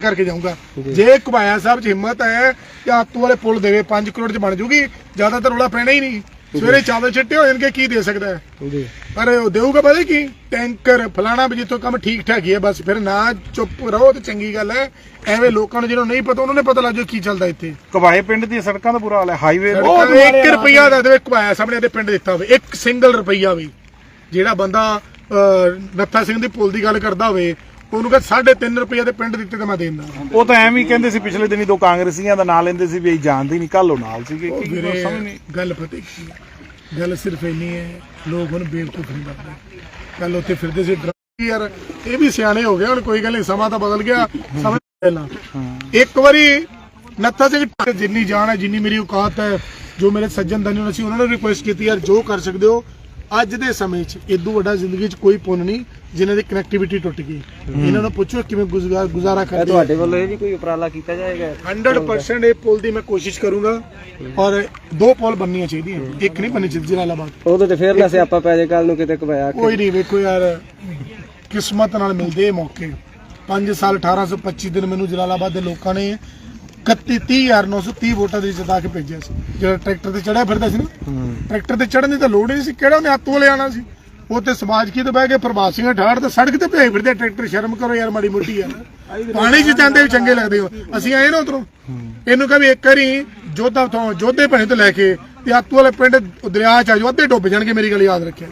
ਕਰਕੇ ਜਾਊਂਗਾ। ਜੇ ਘੁਬਾਇਆ ਸਾਹਿਬ 'ਚ ਹਿੰਮਤ ਹੈ ਕਿ ਆਤੂ ਵਾਲੇ ਪੁਲ ਦੇਵੇ 5 ਕਰੋੜ 'ਚ ਬਣ ਜੂਗੀ ਜ਼ਿਆਦਾਤਰ ਰੌਲਾ ਪੈਣਾ ਹੀ ਨਹੀਂ। ਸਵੇਰੇ ਚਾਵਲ ਛਿੱਟੇ ਹੋ ਜਾਣਗੇ ਕੀ ਦੇ ਸਕਦਾ ਹੈ? ਪਰ ਉਹ ਦੇਊਗਾ ਪਤਾ ਕੀ? ਟੈਂਕਰ ਫਲਾਣਾ ਵੀ ਜਿੱਥੋਂ ਕੰਮ ਠੀਕ ਠਾਕ ਹੀ ਹੈ ਬਸ ਫਿਰ ਨਾ ਚੁੱਪ ਰਹੋ ਤੇ ਚੰਗੀ ਗੱਲ ਹੈ। ਐਵੇਂ ਲੋਕਾਂ ਨੂੰ ਜਿਹਨੂੰ ਨਹੀਂ ਪਤਾ ਉਹਨਾਂ ਨੇ ਪਤਾ ਲੱਗ ਜਾਓ ਕੀ ਚੱਲਦਾ ਇੱਥੇ। ਕਵਾਏ ਪਿੰਡ ਦੀ ਸੜਕਾਂ ਦਾ ਬੁਰਾ ਹਾਲ ਹੈ ਹਾਈਵੇ ਉਹ 1 ਰੁਪਿਆ ਦਾ ਦੇਵੇ ਘੁਬਾਇਆ ਸਾਹਮਣੇ ਦੇ ਪਿੰਡ ਦਿੱਤਾ ਹੋਵੇ ਇੱਕ ਸਿੰਗਲ ਰੁਪਈਆ ਵੀ। ਜਿਹੜਾ ਬੰਦਾ ਨੱਥਾ ਸਿੰਘ ਦੀ ਪੁਲ ਦੀ ਗੱਲ ਕਰਦਾ ਹੋਵੇ ਉਹਨੂੰ ਕਹ 3.5 ਰੁਪਈਆ ਦੇ ਪਿੰਡ ਦਿੱਤੇ ਤਾਂ ਮੈਂ ਦੇ ਦਿੰਦਾ। ਉਹ ਤਾਂ ਐਵੇਂ ਹੀ ਕਹਿੰਦੇ ਸੀ ਪਿਛਲੇ ਦਿਨੀ ਦੋ ਕਾਂਗਰਸੀਆਂ ਦਾ ਨਾਂ ਲੈਂਦੇ ਸੀ ਵੀ ਜਾਣਦੇ ਨਹੀਂ ਕੱਲ ਉਹ ਨਾਲ ਸੀਗੇ। ਕੀ ਵੀਰੇ ਸਮਝ ਨਹੀਂ। ਗੱਲ ਪਤਾ ਕੀ ਹੈ? ਗੱਲ ਸਿਰਫ ਇੰਨੀ ਹੈ ਲੋਕ ਹੁਣ ਬੇਵਕੂਫ ਨਹੀਂ ਬਣਦੇ ਕੱਲ ਉੱਥੇ ਫਿਰਦੇ ਸੀ ਯਾਰ ਇਹ ਵੀ ਸਿਆਣੇ ਹੋ ਗਏ ਹੁਣ ਕੋਈ ਗੱਲ ਨਹੀਂ ਸਮਾਂ ਤਾਂ ਬਦਲ ਗਿਆ ਸਮਝ ਪਹਿਲਾਂ। ਇੱਕ ਵਾਰੀ ਨੱਥਾ ਸਿੰਘ ਜਿੰਨੀ ਜਾਣ ਹੈ ਜਿੰਨੀ ਮੇਰੀ ਔਕਾਤ ਹੈ ਜੋ ਮੇਰੇ ਸੱਜਣ ਦਾਨੀ ਅਸੀਂ ਉਹਨਾਂ ਨੂੰ ਰਿਕੁਐਸਟ ਕੀਤੀ ਯਾਰ ਜੋ ਕਰ ਸਕਦੇ ਹੋ ਅੱਜ ਦੇ ਸਮੇਂ 'ਚ ਇਦੋਂ ਵੱਡਾ ਜ਼ਿੰਦਗੀ 'ਚ ਕੋਈ ਪੁੰਨ ਨਹੀਂ। ਜਿਨ੍ਹਾਂ ਦੀ ਕਨੈਕਟੀਵਿਟੀ ਟੁੱਟ ਗਈ। ਇਹਨਾਂ ਨੂੰ ਪੁੱਛੋ ਕਿਵੇਂ ਗੁਜ਼ਾਰਾ ਗੁਜ਼ਾਰਾ ਕਰਦੇ। ਤੁਹਾਡੇ ਵੱਲੋਂ ਇਹ ਵੀ ਕੋਈ ਉਪਰਾਲਾ ਕੀਤਾ ਜਾਏਗਾ? 100% ਇਹ ਪੁਲ ਦੀ ਮੈਂ ਕੋਸ਼ਿਸ਼ ਕਰੂੰਗਾ ਔਰ ਦੋ ਪੁਲ ਬਣਨੀਆਂ ਚਾਹੀਦੀਆਂ। ਇੱਕ ਨਹੀਂ ਬਣਨੀ ਚਾਹੀਦੀ ਜਲਾਲਾਬਾਦ। ਉਹਦੇ ਤੇ ਫੇਰ ਨਾ ਸਿਆਪਾ ਪੈ ਜਾਏ ਕੱਲ ਨੂੰ ਕਿਤੇ ਕਬਾਇਆ ਕੋਈ ਨਹੀਂ ਵੇਖੋ ਯਾਰ ਕਿਸਮਤ ਨਾਲ ਮਿਲਦੇ ਮੌਕੇ। 5 ਸਾਲ 1825 ਦਿਨ ਮੈਨੂੰ ਜਲਾਲਾਬਾਦ ਦੇ ਲੋਕਾਂ ਨੇ 31930 ਵੋਟਾਂ ਦੇ ਜਿਤਾ ਕੇ ਭੇਜਿਆ ਸੀ। ਜਿਹੜਾ ਟਰੈਕਟਰ ਤੇ ਚੜਿਆ ਫਿਰਦਾ ਸੀ ਨਾ ਟਰੈਕਟਰ ਤੇ ਚੜਨ ਦੀ ਤਾਂ ਲੋੜ ਨਹੀਂ ਸੀ ਕਿਹੜਾ ਉਹਨੇ ਹੱਥੋਂ ਲਿਆਣਾ ਸੀ? ਉਹ ਤੇ ਸਮਾਜ ਕੀ ਤੇ ਬਹਿ ਕੇ ਪ੍ਰਵਾਸੀਆਂ ਠਾੜ ਤੇ ਸੜਕ ਤੇ ਭੇਜ ਫਿਰਦੇ ਟਰੈਕਟਰ ਸ਼ਰਮ ਕਰੋ ਯਾਰ ਮਾੜੀ ਮੋਟੀ ਯਾਰ। ਪਾਣੀ ਚ ਜਾਂਦੇ ਵੀ ਚੰਗੇ ਲੱਗਦੇ ਹੋ। ਅਸੀਂ ਆਏ ਨਾ ਉਧਰੋਂ। ਇਹਨੂੰ ਕਹੇ ਵੀ ਇੱਕ ਵਾਰੀ ਜੋਧਾ ਤੋਂ ਜੋਧੇ ਭਣੇ ਤੋਂ ਲੈ ਕੇ ਤੇ ਆਤੂ ਵਾਲੇ ਪਿੰਡ ਦਰਿਆ ਚ ਆ ਜਾਓ, ਅੱਧੇ ਡੁੱਬ ਜਾਣਗੇ ਮੇਰੀ ਗੱਲ ਯਾਦ ਰੱਖਿਆ।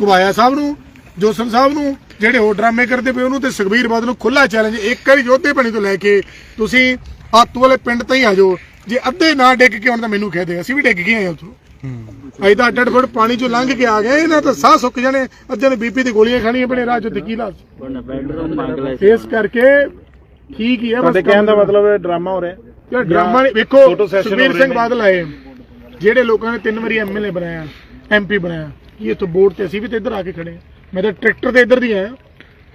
ਘੁਬਾਇਆ ਸਾਹਿਬ ਨੂੰ, ਜੋਸਨ ਸਾਹਿਬ ਨੂੰ, ਜਿਹੜੇ ਹੋਰ ਡਰਾਮੇ ਕਰਦੇ ਪਏ ਉਹਨੂੰ ਤੇ ਸੁਖਬੀਰ ਬਾਦਲ ਨੂੰ ਖੁੱਲਾ ਚੈਲੰਜ ਇੱਕ ਵਾਰੀ ਜੋਧੇ ਭਣੀ ਤੋਂ ਲੈ ਕੇ ਤੁਸੀਂ ਆਤੂ ਵਾਲੇ ਪਿੰਡ ਤੇ ਹੀ ਆ ਜਾਓ। ਜੇ ਅੱਧੇ ਨਾ ਡਿੱਗ ਕੇ ਆਉਣ ਤਾਂ ਮੈਨੂੰ ਕਹਿ ਦੇ, ਅਸੀਂ ਵੀ ਡਿੱਗ ਗਏ ਆਏ ਉੱਥੋਂ। ਅਸੀਂ ਤਾਂ ਅੱਡ ਅੱਡ ਫੁੱਟ ਪਾਣੀ ਚੋਂ ਲੰਘ ਕੇ ਆ ਗਏ ਇਹਨਾਂ ਤਾਂ ਸਾਹ ਸੁੱਕ ਜਾਣੇ ਅੱਧੇ ਨੇ ਬੀਪੀ ਦੀ ਗੋਲੀਆਂ ਖਾਣੀਆਂ ਬਣੇ ਰਾਹ ਚੋਂ ਤੇ ਕੀ ਲਾਜ ਇਸ ਕਰਕੇ ਠੀਕ ਹੀ ਹੈ ਤੁਹਾਡੇ ਬਸ ਕਹਿਣ ਦਾ ਮਤਲਬ ਹੈ ਡਰਾਮਾ ਹੋ ਰਿਹਾ ਯਾਰ ਡਰਾਮਾ ਨਹੀਂ ਵੇਖੋ ਸੁਖਬੀਰ ਸਿੰਘ। ਬਾਦਲ ਆਏ। ਜਿਹੜੇ ਲੋਕਾਂ ਨੇ ਤਿੰਨ ਵਾਰੀ ਐਮਐਲਏ ਬਣਾਇਆ ਐਮਪੀ ਬਣਾਇਆ ਕੀ ਇੱਥੋਂ ਬੋਰਡ ਤੇ ਅਸੀਂ ਵੀ ਤੇ ਇੱਧਰ ਆ ਕੇ ਖੜੇ। ਮੈਂ ਤਾਂ ਟਰੈਕਟਰ ਤੇ ਇੱਧਰ ਦੀ ਆਇਆ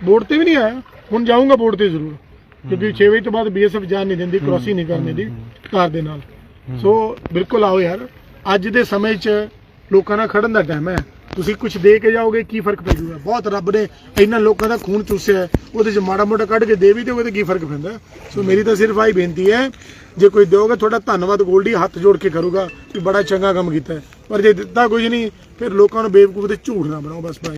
ਬੋਰਡ ਤੇ ਵੀ ਨਹੀਂ ਆਇਆ ਹੁਣ ਜਾਊਂਗਾ ਬੋਰਡ ਤੇ ਜ਼ਰੂਰ। ਕਿਉਂਕਿ 6 ਵਜੇ ਤੋਂ ਬਾਅਦ ਬੀਐਸਐਫ ਜਾਣ ਨਹੀਂ ਦਿੰਦੀ ਕ੍ਰੋਸਿੰਗ ਨਹੀਂ ਕਰਨ ਦਿੰਦੀ ਕਾਰ ਦੇ ਨਾਲ। ਸੋ ਬਿਲਕੁਲ ਆਓ ਯਾਰ। ਅੱਜ ਦੇ ਸਮੇਂ 'ਚ ਲੋਕਾਂ ਨਾਲ ਖੜਨ ਦਾ ਟਾਈਮ ਹੈ। ਤੁਸੀਂ ਕੁਝ ਦੇ ਕੇ ਜਾਓਗੇ, ਕੀ ਫ਼ਰਕ ਪੈ ਜਾਊਗਾ ਬਹੁਤ ਰੱਬ ਨੇ ਇੰਨਾ ਲੋਕਾਂ ਦਾ ਖੂਨ ਚੂਸਿਆ ਉਹਦੇ 'ਚ ਮਾੜਾ ਮੋਟਾ ਕੱਢ ਕੇ ਦੇ ਵੀ ਦਿਓਗੇ ਤੇ ਕੀ ਫ਼ਰਕ ਪੈਂਦਾ? ਸੋ ਮੇਰੀ ਤਾਂ ਸਿਰਫ ਆਹੀ ਬੇਨਤੀ ਹੈ, ਜੇ ਕੋਈ ਦਿਓਗੇ, ਤੁਹਾਡਾ ਧੰਨਵਾਦ ਗੋਲਡੀ ਹੱਥ ਜੋੜ ਕੇ ਕਰੂਗਾ ਵੀ ਬੜਾ ਚੰਗਾ ਕੰਮ ਕੀਤਾ ਪਰ ਜੇ ਦਿੱਤਾ ਕੁਝ ਨਹੀਂ, ਫਿਰ ਲੋਕਾਂ ਨੂੰ ਬੇਵਕੂਫ ਤੇ ਝੂਠ ਨਾ ਬਣਾਓ, ਬਸ ਭਾਈ।